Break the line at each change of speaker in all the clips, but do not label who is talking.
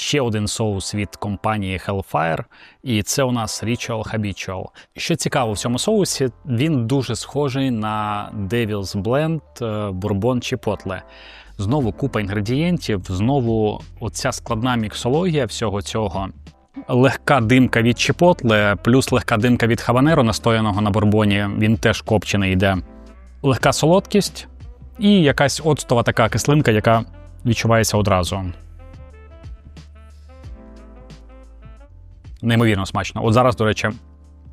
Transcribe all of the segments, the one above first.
ще один соус від компанії Hellfire, і це у нас Ritual Habitual. Що цікаво в цьому соусі, він дуже схожий на Devil's Blend е, Bourbon Chipotle. Знову купа інгредієнтів, знову оця складна міксологія всього цього. Легка димка від чіпотле, плюс легка димка від хабанеро, настояного на бурбоні, він теж копчений йде. Легка солодкість і якась оцтова така кислинка, яка відчувається одразу. Неймовірно смачно. От зараз, до речі,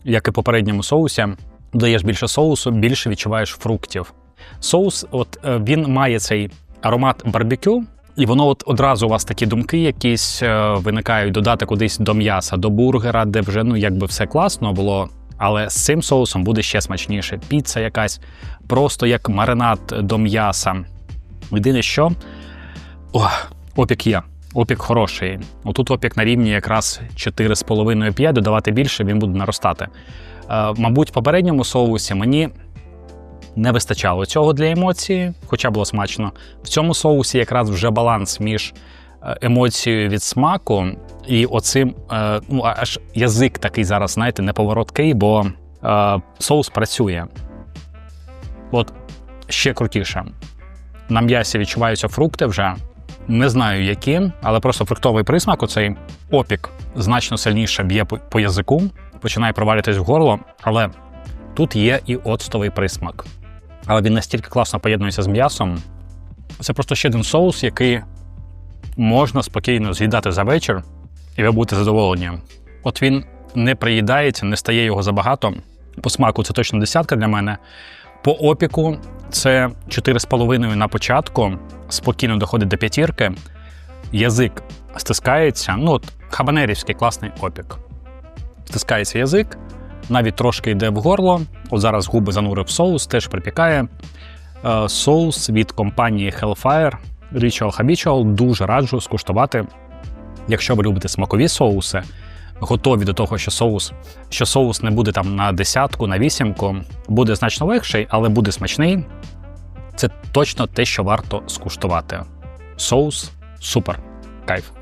як і попередньому соусі, додаєш більше соусу, більше відчуваєш фруктів. Соус, от е, він має цей аромат барбекю, і воно от одразу у вас такі думки якісь е, виникають додати кудись до м'яса, до бургера, де вже ну якби все класно було. Але з цим соусом буде ще смачніше. Піца якась, просто як маринад до м'яса. Єдине, що О, опік є. Опік хороший. Отут опік на рівні якраз 4,5-5, додавати більше, він буде наростати. Е, мабуть, в попередньому соусі мені не вистачало цього для емоції, хоча було смачно. В цьому соусі якраз вже баланс між е, емоцією від смаку і оцим, е, ну аж язик такий зараз, знаєте, неповороткий, бо соус працює. От ще крутіше. На м'ясі відчуваються фрукти вже. Не знаю які, але просто фруктовий присмак, оцей опік значно сильніше б'є по язику, починає провалюватись в горло, але тут є і оцтовий присмак. Але він настільки класно поєднується з м'ясом. Це просто ще один соус, який можна спокійно з'їдати за вечір, і ви будете задоволені. От він не приїдається, не стає його забагато. По смаку це точно десятка для мене. По опіку це 4,5 на початку, спокійно доходить до п'ятірки. Язик стискається. Ну, от хабанерівський класний опік. Стискається язик, навіть трошки йде в горло. От зараз губи занурив соус, теж припікає. Е, Соус від компанії Hellfire Ritual Habitual дуже раджу скуштувати. Якщо ви любите смакові соуси, готові до того, що соус, що соус не буде там на десятку, на вісімку, буде значно легший, але буде смачний. Це точно те, що варто скуштувати. Соус супер. Кайф.